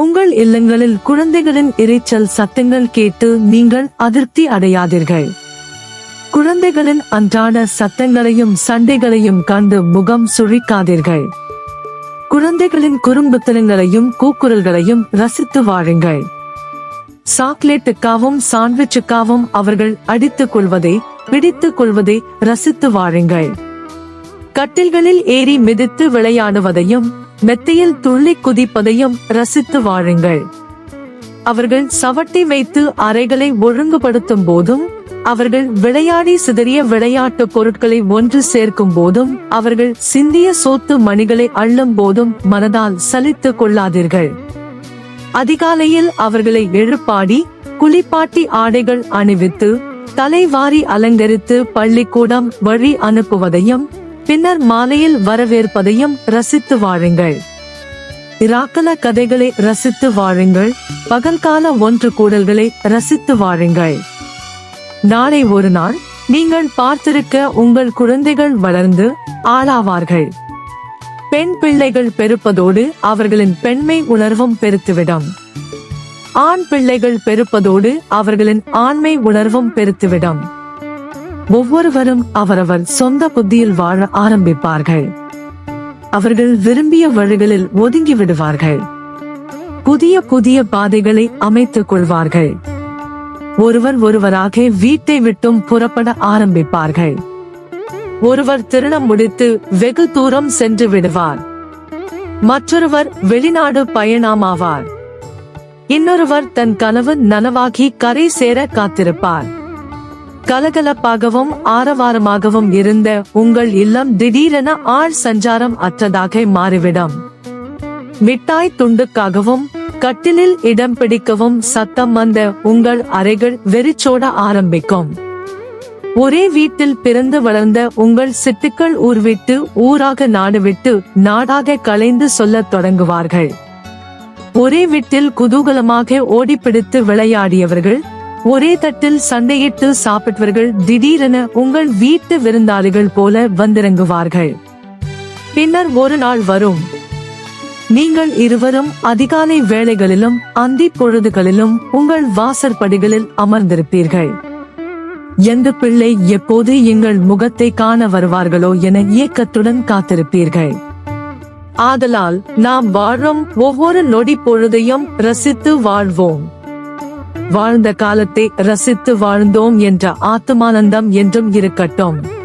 உங்கள் இல்லங்களில் குழந்தைகளின் இரைச்சல் சத்தங்கள் கேட்டு நீங்கள் அதிருப்தி அடையாதீர்கள். குழந்தைகளின் அன்றாட சத்தங்களையும் சண்டைகளையும் கண்டு முகம் சுழிக்காதீர்கள். குழந்தைகளின் குறும்புத்தனங்களையும் கூக்குரல்களையும் ரசித்து வாழுங்கள். சாக்லேட்டுக்காவும் சாண்ட்விச்சுக்காவும் அவர்கள் அடித்துக் கொள்வதை பிடித்துக் கொள்வதை ரசித்து வாழுங்கள். கட்டில்களில் ஏறி மிதித்து விளையாடுவதையும் மெத்தையில் துள்ளி குதிப்பதையும் ரசித்து வாழுங்கள். அவர்கள் சவட்டி வைத்து அறைகளை ஒழுங்குபடுத்தும் போதும் அவர்கள் விளையாடி சிதறிய விளையாட்டு பொருட்களை ஒன்று சேர்க்கும் போதும் அவர்கள் சிந்திய சோத்து மணிகளை அள்ளும் போதும் மனதால் சலித்துக் கொள்ளாதீர்கள். அதிகாலையில் அவர்களை எழுப்பாடி குளிப்பாட்டி ஆடைகள் அணிவித்து தலைவாரி அலங்கரித்து பள்ளிக்கூடம் வழி அனுப்புவதையும் பின்னர் மாலையில் வரவேற்பதையும் ரசித்து வாழுங்கள். இராக்கல கதைகளை ரசித்து வாழுங்கள். பகல்கால ஒன்று கூடல்களை ரசித்து வாழுங்கள். நாளை ஒரு நாள் நீங்கள் பார்த்திருக்க உங்கள் குழந்தைகள் வளர்ந்து ஆளாவார்கள். பெண் பிள்ளைகள் பெருப்பதோடு அவர்களின் பெண்மை உணர்வும் பெருத்துவிடும். ஆண் பிள்ளைகள் பெருப்பதோடு அவர்களின் ஆண்மை உணர்வும் பெருத்துவிடும். ஒவ்வொருவரும் அவரவர் சொந்த புத்தியில் வாழ ஆரம்பிப்பார்கள். அவர்கள் விரும்பிய வழிகளில் ஒதுங்கி விடுவார்கள். புதிய புதிய பாதைகளை அமைத்துக் கொள்வார்கள். ஒருவர் ஒருவராக வீட்டை விட்டும் புறப்பட ஆரம்பிப்பார்கள். ஒருவர் திருணம் முடித்து வெகு தூரம் சென்று விடுவார். மற்றொருவர் வெளிநாடு பயணமாவார். இன்னொருவர் தன் கனவு நனவாகி கரை சேர காத்திருப்பார். கலகலப்பாகவும் ஆரவாரமாகவும் இருந்த உங்கள் இல்லம் திடீரென ஆள் சஞ்சாரம் அற்றதாக மாறிவிடும். மிட்டாய் துண்டுக்காகவும் கட்டிலில் இடம் பிடிக்கவும் சத்தம் வந்த உங்கள் அறைகள் வெறிச்சோட ஆரம்பிக்கும். ஒரே வீட்டில் பிறந்து வளர்ந்த உங்கள் சிட்டுக்கள் ஊர்விட்டு ஊராக நாடு விட்டு நாடாக கலைந்து சொல்லத் தொடங்குவார்கள். ஒரே வீட்டில் குதூகலமாக ஓடிப்பிடித்து விளையாடியவர்கள் ஒரே தட்டில் சண்டையிட்டு சாப்பிட்டவர்கள் திடீரென உங்கள் வீட்டு விருந்தாளிகள் போல வந்திறங்குவார்கள். பின்னர் ஒரு நாள் வரும். நீங்கள் இருவரும் அதிகாலை வேளைகளிலும் அந்தி பொழுதுகளிலும் உங்கள் வாசற்படிகளில் அமர்ந்திருப்பீர்கள். எந்த பிள்ளை எப்போது எங்கள் முகத்தை காண வருவார்களோ என இயக்கத்துடன் காத்திருப்பீர்கள். ஆதலால் நாம் வாழும் ஒவ்வொரு நொடி பொழுதையும் ரசித்து வாழ்வோம். வாழ்ந்த காலத்தை ரசித்து வாழ்ந்தோம் என்ற ஆத்மானந்தம் என்றும் இருக்கட்டும்.